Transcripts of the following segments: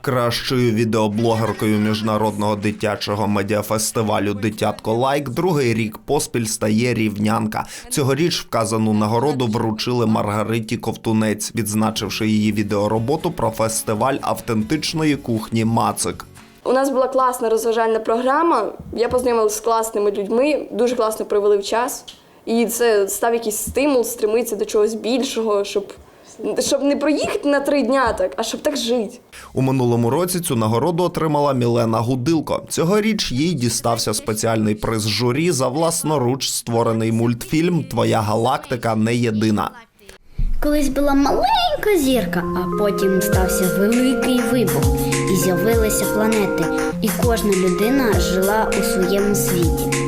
Кращою відеоблогеркою міжнародного дитячого медіафестивалю Дитятко Лайк другий рік поспіль стає рівнянка. Цьогоріч вказану нагороду вручили Маргариті Ковтунець, відзначивши її відеороботу про фестиваль автентичної кухні Мацик. У нас була класна розважальна програма. Я познайомилася з класними людьми, дуже класно провели час. І це став якийсь стимул стремитися до чогось більшого, щоб, щоб не проїхати на три дня так, а щоб так жити. У минулому році цю нагороду отримала Мілена Гудилко. Цьогоріч їй дістався спеціальний приз журі за власноруч створений мультфільм Твоя галактика не єдина. Колись була маленька зірка, а потім стався великий вибух, і з'явилися планети, і кожна людина жила у своєму світі.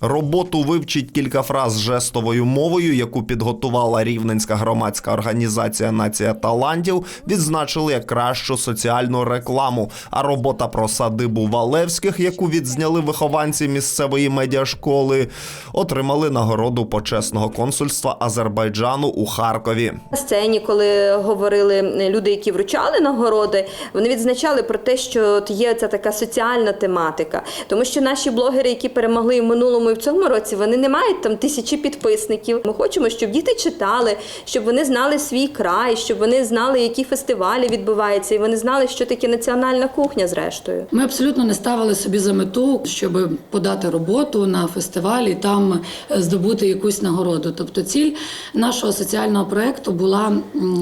Роботу вивчить кілька фраз жестовою мовою, яку підготувала рівненська громадська організація Нація талантів, відзначили як кращу соціальну рекламу. А робота про садибу Валевських, яку відзняли вихованці місцевої медіашколи, отримали нагороду почесного консульства Азербайджану у Харкові. На сцені, коли говорили люди, які вручали нагороди, вони відзначали про те, що є ця така соціальна тематика. Тому що наші блогери, які перемогли в минулому і в цьому році, вони не мають там тисячі підписників. Ми хочемо, щоб діти читали, щоб вони знали свій край, щоб вони знали, які фестивалі відбуваються, і вони знали, що таке національна кухня, зрештою. Ми абсолютно не ставили собі за мету, щоб подати роботу на фестивалі, там е, здобути якусь нагороду. Тобто, ціль нашого соціального проекту була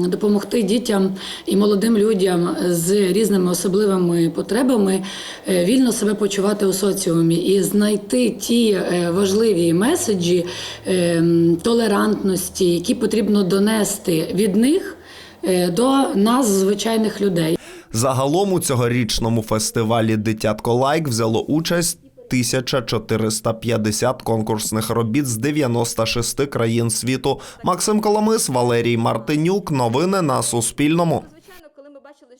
допомогти дітям і молодим людям з різними особливими потребами е, вільно себе почувати у соціумі і знайти ті е, важливі меседжі е, толерантності, які потрібно донести від них е, до нас, звичайних людей. Загалом у цьогорічному фестивалі Дитятко Лайк взяло участь 1450 конкурсних робіт з 96 країн світу. Максим Коломис, Валерій Мартинюк. Новини на Суспільному.